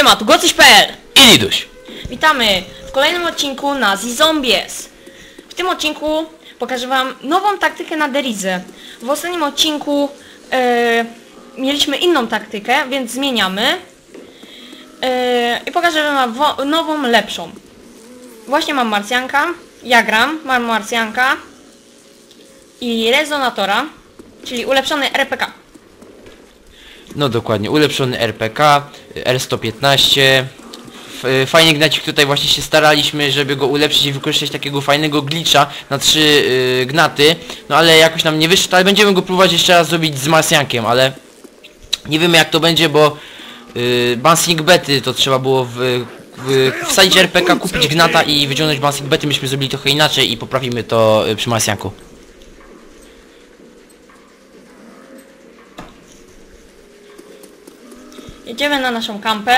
Siema, tu gocyś.pl I Liduś. Witamy w kolejnym odcinku na Zombies. W tym odcinku pokażę wam nową taktykę na Derizę. W ostatnim odcinku e, mieliśmy inną taktykę, więc zmieniamy. E, I pokażę wam nową, lepszą. Właśnie mam Marsjanka, ja gram, mam Marsjanka i Rezonatora, czyli ulepszony RPK. No dokładnie, ulepszony RPK, R115. F- y, Fajny gnacik tutaj właśnie się staraliśmy, żeby go ulepszyć i wykorzystać takiego fajnego glitcha na trzy y, gnaty. No ale jakoś nam nie wyszło, ale będziemy go próbować jeszcze raz zrobić z Marsjankiem, ale nie wiemy jak to będzie, bo y, bouncing bety to trzeba było w, w, wsadzić RPK, kupić gnata i wyciągnąć bouncing bety. Myśmy zrobili trochę inaczej i poprawimy to y, przy Marsjanku. Jedziemy na naszą kampę.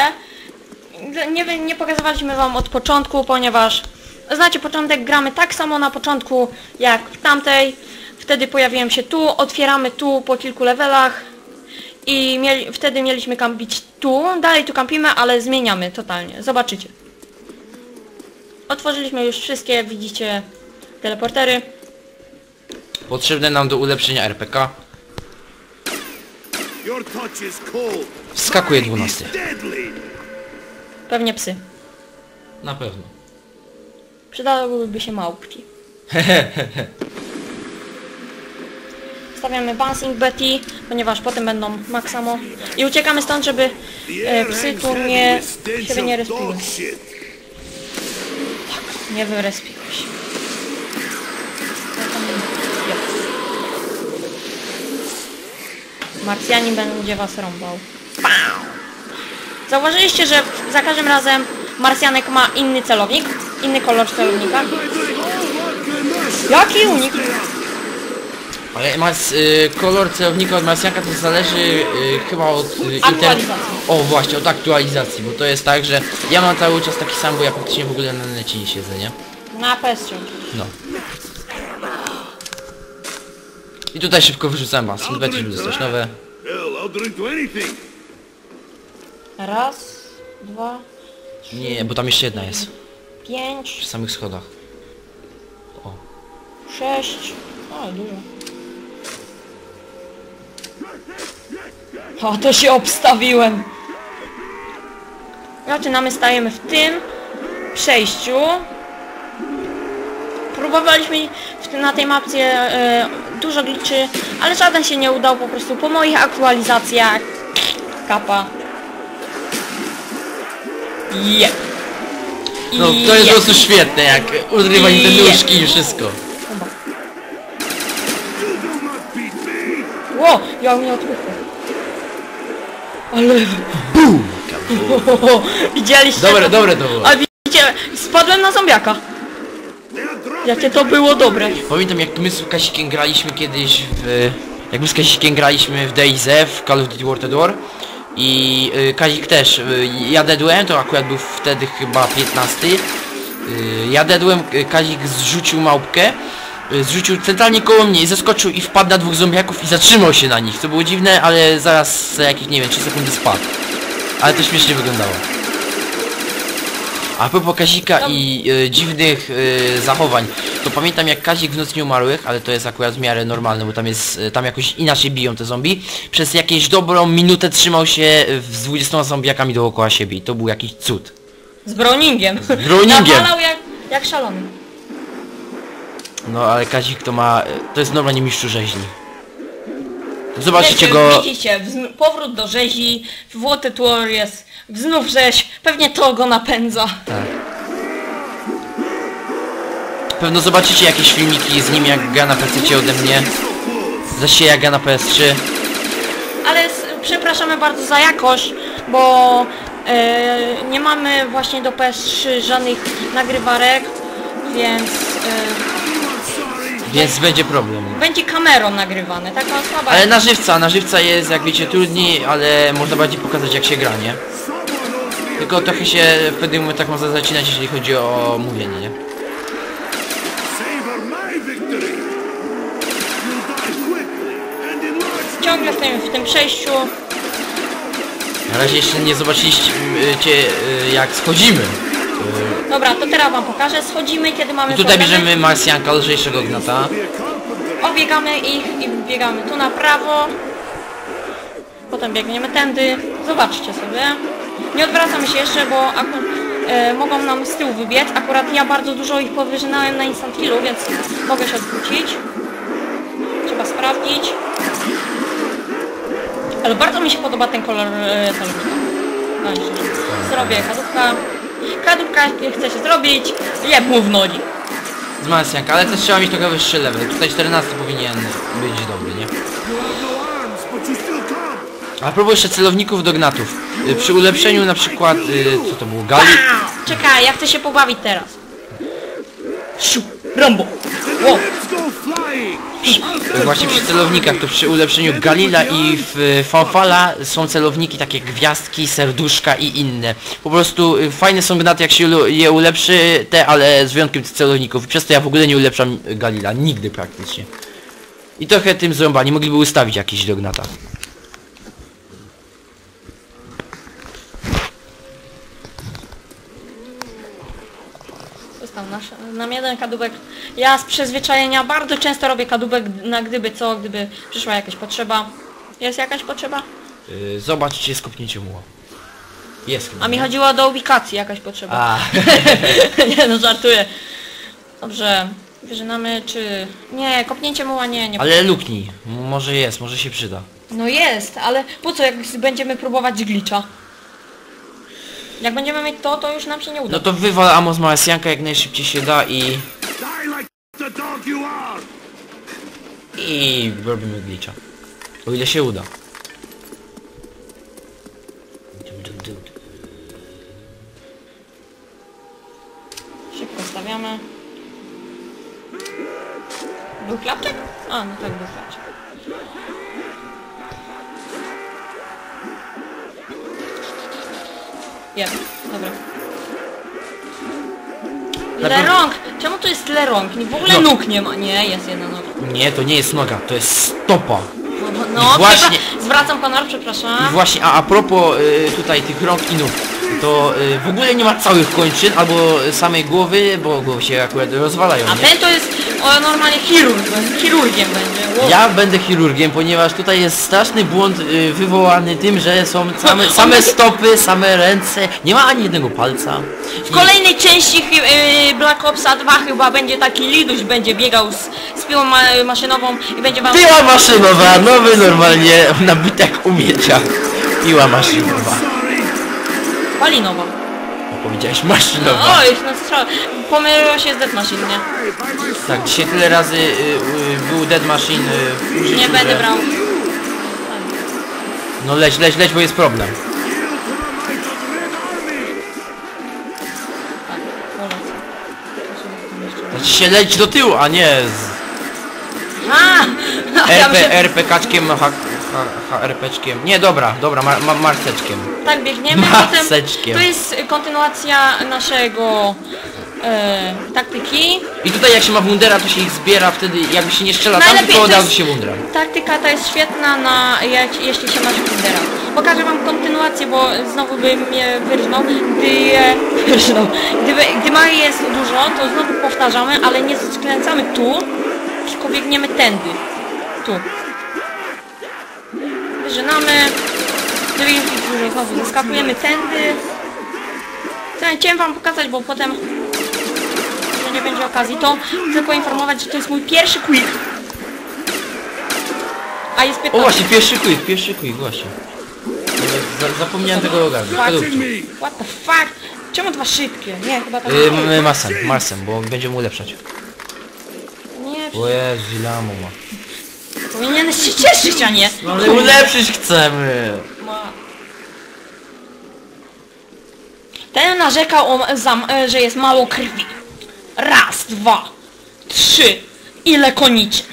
Nie, nie pokazywaliśmy wam od początku, ponieważ znacie początek, gramy tak samo na początku jak w tamtej. Wtedy pojawiłem się tu, otwieramy tu po kilku levelach i mieli, wtedy mieliśmy kampić tu. Dalej tu kampimy, ale zmieniamy totalnie. Zobaczycie. Otworzyliśmy już wszystkie, widzicie, teleportery. Potrzebne nam do ulepszenia RPK. Wskakuje Mine 12. is deadly. Pewnie psy. Na pewno. Przydałyby się małpki. Stawiamy Bouncing Betty, ponieważ potem będą Maxamo. I uciekamy stąd, żeby e, psy tu nie, siebie nie respiły. shit. Nie wyrespiły się. Marsjanin będzie was rąbał. Zauważyliście, że za każdym razem Marsjanek ma inny celownik? Inny kolor celownika? Jaki unik? Ale mas, y, kolor celownika od Marsjanka to zależy y, chyba od y, inter... Aktualizacji. O właśnie, od aktualizacji, bo to jest tak, że ja mam cały czas taki sam, bo ja praktycznie w ogóle na necie nie siedzę, nie? Na PS3. No. I tutaj szybko wyrzucam was, I'll będzie that. nowe. Raz, dwa, Nie, bo tam jeszcze jedna jest. pięć, Przy samych schodach. O. sześć. O, dużo. O, to się obstawiłem. Zaczynamy, stajemy w tym przejściu. Próbowaliśmy na tej mapce e, dużo gliczy, ale żaden się nie udał po prostu po moich aktualizacjach. Kapa. Jep. No to jest po prostu świetne, jak udrywa I- te nóżki i wszystko. Ło, ja mnie odpychłem. Ale... Widzieliście? Dobre, to? dobre to było. A widzicie, spadłem na zombiaka. Jakie to było dobre. Pamiętam jak my z Kasikiem graliśmy kiedyś w... Jak my z Kasikiem graliśmy w DayZ, w Call of Duty World War. I y, Kazik też, y, ja dedłem, to akurat był wtedy chyba 15 y, Ja dedłem, y, Kazik zrzucił małpkę y, Zrzucił centralnie koło mnie i zeskoczył i wpadł na dwóch zombiaków i zatrzymał się na nich. To było dziwne, ale zaraz za jakieś, nie wiem, 3 sekundy spadł. Ale to śmiesznie wyglądało a propos Kazika i e, dziwnych e, zachowań, to pamiętam jak Kazik w Noc Nieumarłych, ale to jest akurat w miarę normalne, bo tam jest, e, tam jakoś inaczej biją te zombie, przez jakieś dobrą minutę trzymał się z 20 zombiakami dookoła siebie i to był jakiś cud. Z Browningiem. Z Browningiem. Nawalał jak, jak szalony. No ale Kazik to ma, to jest normalnie mistrzu rzeźni. Zobaczycie Wiecie, go, Widzicie, wzn- powrót do rzezi, Water Tour jest, znów rzeź, pewnie to go napędza. tak. Pewno zobaczycie jakieś filmiki z nim jak gra na PC ode mnie, zaś jak gra na PS3. Ale s- przepraszamy bardzo za jakość, bo e, nie mamy właśnie do PS3 żadnych nagrywarek, więc e, Więc będzie problem. będzie kamerą nagrywane, taka słaba. Ale na żywca, na żywca jest jak wiecie trudniej, ale można bardziej pokazać jak się gra, nie? Tylko trochę się w pewnych momentach można zacinać jeśli chodzi o mówienie, nie? Ciągle w tym, w tym przejściu Na razie jeszcze nie zobaczyliście y, cię, y, jak schodzimy. Dobra, to teraz wam pokażę. Schodzimy, kiedy mamy I tutaj problemy. bierzemy Marsjanka, lżejszego gnata. Obiegamy ich i biegamy tu na prawo. Potem biegniemy tędy. Zobaczcie sobie. Nie odwracamy się jeszcze, bo e, mogą nam z tyłu wybiec. Akurat ja bardzo dużo ich powyżynałem na instant killu, więc mogę się odwrócić. Trzeba sprawdzić. Ale bardzo mi się podoba ten kolor e. No i szczerze. Zrobię kadłubka. Kadłubka chce się zrobić. Jeb mu w nogi. Z Marsjanka, ale też trzeba mieć trochę wyższy level. Tutaj 14 powinien być dobry, nie? A propos jeszcze celowników do gnatów. Y, Przy ulepszeniu na przykład, y, co to było, gali? Czekaj, ja chcę się pobawić teraz. Siu, Rambo. Flying. Y, Właśnie przy celownikach, to przy ulepszeniu Galila i w Fanfala są celowniki takie gwiazdki, serduszka i inne. Po prostu y, fajne są gnaty jak się je ulepszy, te, ale z wyjątkiem tych celowników. Przez to ja w ogóle nie ulepszam Galila, nigdy praktycznie. I trochę tym zrąbani, mogliby ustawić jakiś do gnata. Został nasz, nam jeden kadłubek. Ja z przyzwyczajenia bardzo często robię kadłubek na gdyby co, gdyby przyszła jakaś potrzeba. Jest jakaś potrzeba? Y, Zobaczcie skopnięcie muła. Jest chyba. A mi nie? chodziło do ubikacji jakaś potrzeba. A, nie no, żartuję. Dobrze. Wyżynamy czy... Nie, kopnięcie muła nie, nie. ale luknij. Może jest, może się przyda. No jest, ale po co jak będziemy próbować glitcha? Jak będziemy mieć to, to już nam się nie uda. No to wywal Amos Marsjanka jak najszybciej się da i... I robimy glitcha. O ile się uda. Szybko stawiamy. Był klapczek? A, no tak, był klapczek. Jest, dobra. Tyle rąk! Czemu to jest tyle rąk? Nie- W ogóle No. nóg nie ma. Nie, jest jedna noga. Nie, to nie jest noga, to jest stopa. No, no, no właśnie- przepra- zwracam przepraszam. I właśnie, a, a propos y, tutaj tych rąk i nóg, to y, w ogóle nie ma całych kończyn albo samej głowy, bo głowy się akurat rozwalają, A nie? ten to jest o, normalnie chirurg, chirurgiem będzie. Wow. Ja będę chirurgiem, ponieważ tutaj jest straszny błąd y, wywołany tym, że są same, same stopy, same ręce, nie ma ani jednego palca. W kolejnej części yy, Black Opsa 2 chyba będzie taki Liduś będzie biegał z, z piłą ma maszynową i będzie wam... Piła maszynowa, nowy normalnie nabytek umiecza. Piła maszynowa. Palinowa. A powiedziałeś maszynowa. No strzał. Pomyliło się z Death Machine, nie? Tak, dzisiaj tyle razy y, y, był Dead Machine y, w życiu, Nie będę że- brał. No leć, leć, leć, bo jest problem. Tak. Znaczy się leć do tyłu, a nie z A! A ja RP, myślę, RP kaczkiem, ha, ha, ha, RPczkiem. Nie, dobra, dobra, ma, ma, marceczkiem. tak biegniemy, potem Maseczkiem. to jest kontynuacja naszego e, taktyki. I tutaj jak się ma wundera, to się ich zbiera wtedy, jakby się nie strzela tam, tylko od razu się wundra. Taktyka ta jest świetna na jeśli się masz Tindera. Pokażę wam kontynuację, bo znowu by mnie wyrżnął. Gdy, wyrżnął. Gdy jest dużo, to znowu powtarzamy, ale nie skręcamy tu, tylko biegniemy tędy. Tu. Jest ich dużo, znowu zaskakujemy tędy. Chciałem wam pokazać, bo potem że nie będzie okazji, to chcę poinformować, że to jest mój pierwszy quick. A jest O 15. właśnie, pierwszy quick, pierwszy quick, właśnie. Za, zapomniałem tego ogarnąć. What the fuck? Czemu dwa szybkie? Nie, chyba tak. Y, m- Marsem, Marsem, bo będziemy ulepszać. Nie, O Jezu, ile ma. Powinieneś się cieszyć, a nie. No ale ulepszyć chcemy. Ten narzekał, o, zam, e, że jest mało krwi. Raz, dwa, trzy. Ile koniczyn?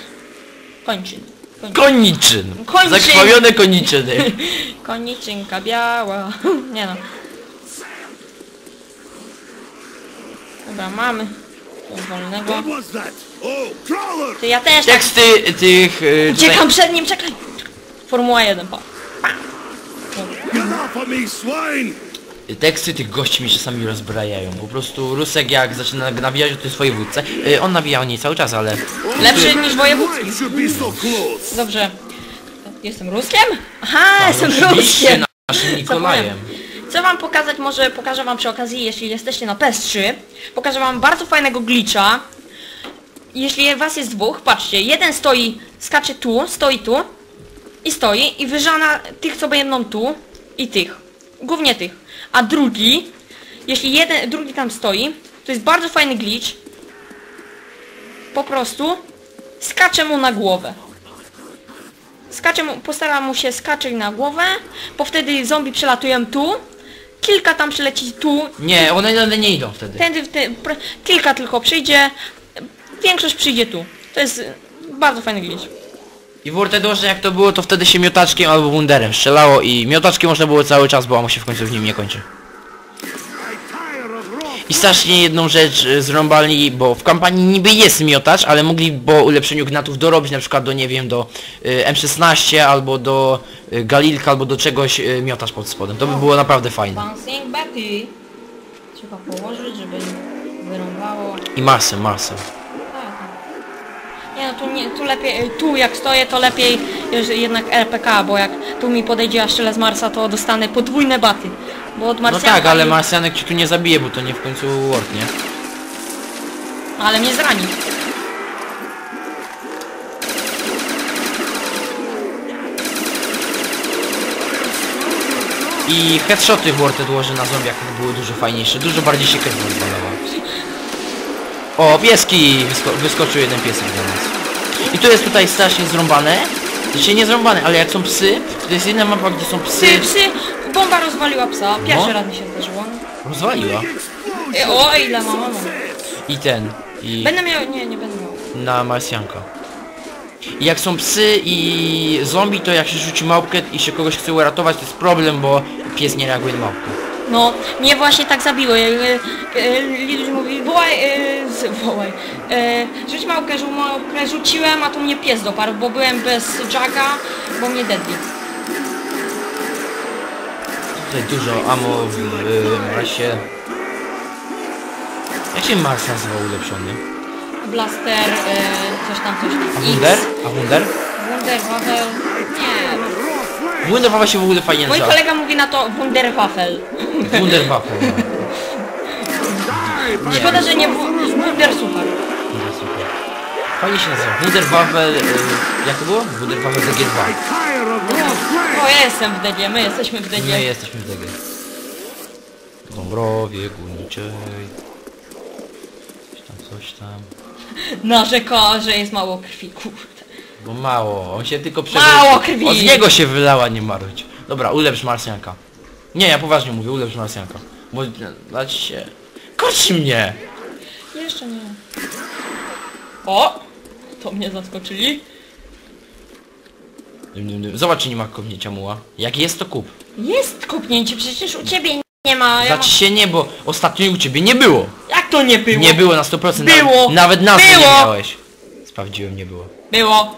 Kończyn. Kończyn. Koniczyn. Kończyn. Zakrwawione koniczyny. Koniczynka biała. Nie no. Dobra, mamy. Coś wolnego. What was that? Oh. Ty, ja też tak Teksty tych... y, tutaj- uciekam przed nim, czekaj. Formuła 1, pa. Teksty tych gości mi czasami rozbrajają. Po prostu Rusek jak zaczyna nawijać o tej swojej wódce, y, on nawija o niej cały czas, ale... Lepszy niż wojewódzki. Dobrze. Jestem Ruskiem? Aha, jestem Oczywiście Ruskiem. naszym Nikolajem. Chcę wam pokazać, może pokażę wam przy okazji, jeśli jesteście na PS3, pokażę wam bardzo fajnego glitcha. Jeśli was jest dwóch, patrzcie, jeden stoi, skacze tu, stoi tu i stoi i wyżana tych, co będą tu i tych. Głównie tych. A drugi, jeśli jeden, drugi tam stoi, to jest bardzo fajny glitch. Po prostu skacze mu na głowę. Skacze mu, postara mu się skaczeć na głowę, bo wtedy zombie przelatują tu, kilka tam przyleci tu, Nie, one, one nie idą wtedy. tędy, te, pr- kilka tylko przyjdzie, większość przyjdzie tu. To jest bardzo fajny glitch. I w Wartedorze jak to było, to wtedy się miotaczkiem albo wunderem strzelało i miotaczkiem można było cały czas, bo mu się w końcu w nim nie kończy. I strasznie jedną rzecz y, zrąbali, bo w kampanii niby jest miotacz, ale mogli po ulepszeniu gnatów dorobić na przykład do, nie wiem, do y, M16 albo do y, Galilka albo do czegoś y, miotacz pod spodem. To by było naprawdę fajne. Bouncing Betty. Trzeba położyć, żeby wyrąbało. I masę, masę. Nie no, tu, nie, tu lepiej, y, tu jak stoję, to lepiej jednak RPK, bo jak tu mi podejdzie tyle z Marsa, to dostanę podwójne baty. Bo od No Marsjanka... tak, ale Marsjanek ci tu nie zabije, bo to nie w końcu Word, nie? Ale mnie zrani. I headshoty w Wartedorze na zombiach były dużo fajniejsze, dużo bardziej się krew rozwalała. O, pieski! Wysko wyskoczył jeden piesek do nas. I to jest tutaj strasznie zrąbane. Znaczy nie zrąbane, ale jak są psy, to jest jedna mapa, gdzie są psy. Psy, psy, bomba rozwaliła psa. Pierwszy No. raz mi się zdarzyło. Rozwaliła. E, o, ile mama mam. I ten. I Będę miał, nie, nie będę miał. na Marsjanka. I jak są psy i zombie, to jak się rzuci małpkę i się kogoś chce uratować, to jest problem, bo pies nie reaguje na małpkę. No, mnie właśnie tak zabiło. E, e, Liduś mówi, wołaj, e, z, wołaj. E, rzuć małpkę, rzu, małpkę rzuciłem, a tu mnie pies doparł, bo byłem bez jaga, bo mnie deadly. Tutaj dużo amo w y, masie. Jak się Mars nazywał ulepszony? Blaster, y, coś tam, coś tam. A Wunder? A Wunder? Wunderwaffel? Nie. Wunderwaffel się w ogóle fajnie Mój kolega mówi na to Wunderwaffel. Wunderwaffel. No. Szkoda, że nie Wundersuchar. Wundersuchar. Fajnie się nazywa. Wunderwaffel... Y, jak to było? Wunderwaffel ZG2. O, ja jestem w dedzie, my jesteśmy w My dedzie. jesteśmy w DG. Dąbrowie, Górniczej. Coś tam, coś tam. Narzeka, że jest mało krwi, kurde. Bo mało, on się tylko Mało krwi! Od niego się wylała, nie marudź. Dobra, ulepsz Marsjanka. Nie, ja poważnie mówię, ulepsz Marsjanka. Bo dać się... Koci mnie! Jeszcze nie. O! To mnie zaskoczyli. Dym, dym, dym. Zobacz, czy nie ma kopnięcia muła. Jak jest, to kup. Jest kopnięcie, przecież u ciebie nie ma. Ja Znaczy się nie, bo ostatnio u ciebie nie było. Jak to nie było? Nie było na 100%. Było! Nawet, nawet nazwy nie Było! miałeś. Sprawdziłem, nie było. Było.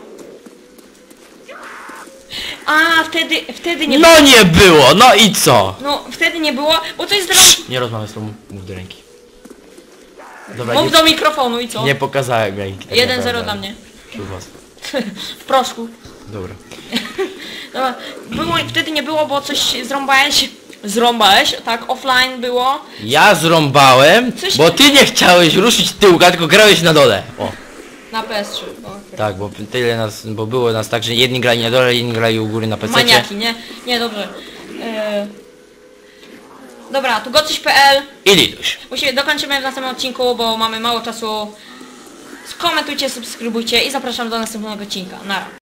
A, wtedy, wtedy nie było. No nie było, no i co? No, wtedy nie było, bo to jest drog... Nie rozmawiam z tobą, mów do ręki. Dobra, Mów nie, do mikrofonu i co? nie pokazałem ręki. tak 1-0 naprawdę. dla mnie. Wśród was. w proszku. Dobra. Dobra, było, wtedy nie było, bo coś zrąbałeś. Zrąbałeś, tak, offline było. Ja zrąbałem, Coś- bo ty nie chciałeś ruszyć tyłka, tylko grałeś na dole. O, Na PS3. O, tak, bo tyle nas, bo było nas tak, że jedni grali na dole, inni grali u góry na PC. Maniaki, nie? Nie, dobrze. E... Dobra, tu gocyś.pl I Liduś. Musimy, dokończymy w następnym odcinku, bo mamy mało czasu. Skomentujcie, subskrybujcie i zapraszam do następnego odcinka. Nara.